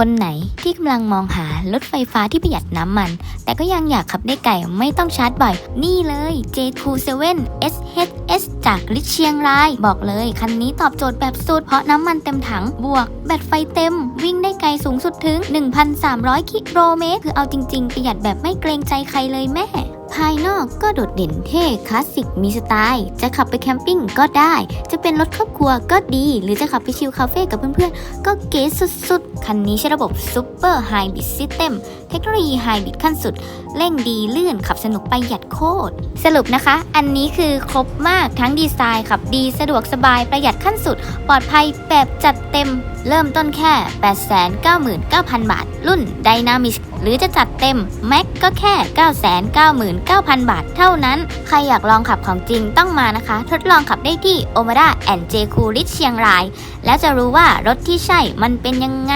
คนไหนที่กำลังมองหารถไฟฟ้าที่ประหยัดน้ำมัน แต่ก็ยังอยากขับได้ไกลไม่ต้องชาร์จบ่อย นี่เลย J27 SHS จากลิเชียงราย บอกเลยคันนี้ตอบโจทย์แบบสุด เพราะน้ำมันเต็มถังบวก แบตไฟเต็ม วิ่งได้ไกลสูงสุดถึง 1,300 กิโลเมตร คือเอาจริง ๆ ประหยัดแบบไม่เกรงใจใครเลยแม่ ภายนอกก็โดดเด่นเท่คลาสสิกมีสไตล์ จะขับไปแคมปิ้งก็ได้ จะเป็นรถครอบครัวก็ดี หรือจะขับไปชิลคาเฟ่กับเพื่อนๆ ก็เก๋สุดๆ คันนี้ใช้ระบบ Super Hybrid System เทคโนโลยีไฮบริดขั้นสุด เร่งดีลื่นขับสนุกประหยัดโคตร สรุปนะคะ อันนี้คือครบมากทั้งดีไซน์ขับดีสะดวกสบายประหยัดขั้นสุด ปลอดภัยแบบจัดเต็ม เริ่มต้นแค่ 899,000 บาท รุ่น Dynamic หรือจะจัดเต็ม Max ก็แค่ 999,000 บาทเท่านั้น ใครอยากลองขับของจริงต้องมานะคะ ทดลองขับได้ที่ Omada and J Cool เชียงราย แล้วจะรู้ว่ารถที่ใช่มันเป็นยังไง